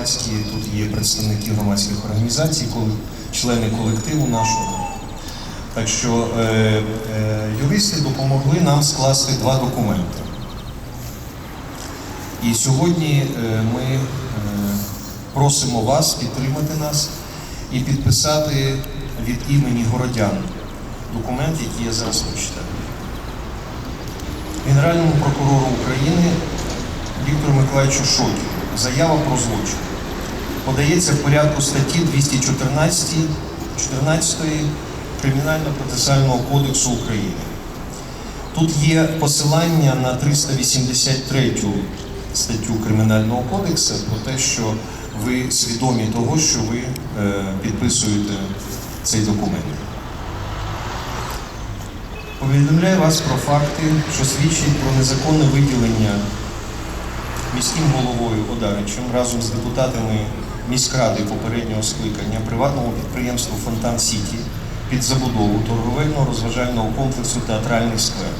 громадські, тут є представники громадських організацій, члени колективу нашого. Так що е, е, юристи допомогли нам скласти два документи. І сьогодні е, ми е, просимо вас підтримати нас і підписати від імені городян документ, який я зараз прочитаю. Генеральному прокурору України Віктору Миколаївичу Шокіну заява про злочин подається в порядку статті 214 14 Кримінально-процесуального кодексу України. Тут є посилання на 383 статтю Кримінального кодексу про те, що ви свідомі того, що ви е, підписуєте цей документ. Повідомляю вас про факти, що свідчать про незаконне виділення міським головою Одаричем разом з депутатами міськради попереднього скликання приватному підприємству Фонтан Сіті під забудову торговельно-розважального комплексу Театральний сквер.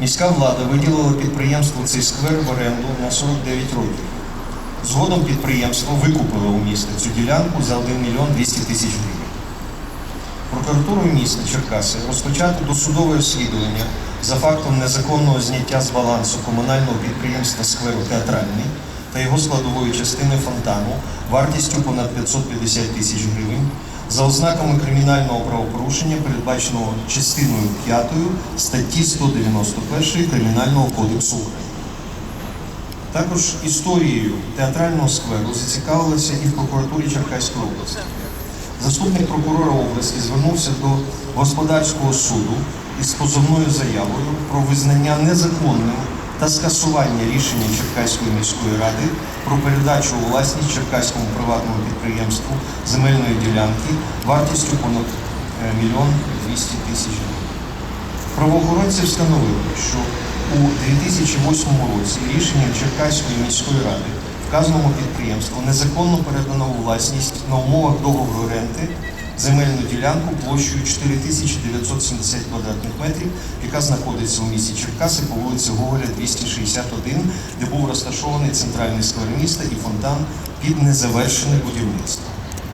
Міська влада виділила підприємству цей сквер в оренду на 49 років. Згодом підприємство викупило у міста цю ділянку за 1 мільйон 200 тисяч гривень. Прокуратурою міста Черкаси розпочато досудове розслідування за фактом незаконного зняття з балансу комунального підприємства скверу театральний та його складової частини фонтану вартістю понад 550 тисяч гривень за ознаками кримінального правопорушення, передбаченого частиною 5 статті 191 Кримінального кодексу України. Також історією театрального скверу зацікавилися і в прокуратурі Черкаської області. Заступник прокурора області звернувся до господарського суду із позовною заявою про визнання незаконним та скасування рішення Черкаської міської ради про передачу у власність Черкаському приватному підприємству земельної ділянки вартістю понад е, мільйон 200 тисяч гривень. Правоохоронці встановили, що у 2008 році рішенням Черкаської міської ради вказаному підприємству незаконно передано у власність на умовах договору оренди земельну ділянку площею 4970 квадратних метрів, яка знаходиться у місті Черкаси по вулиці Гоголя 261, де був розташований центральний сквер міста і фонтан під незавершене будівництво.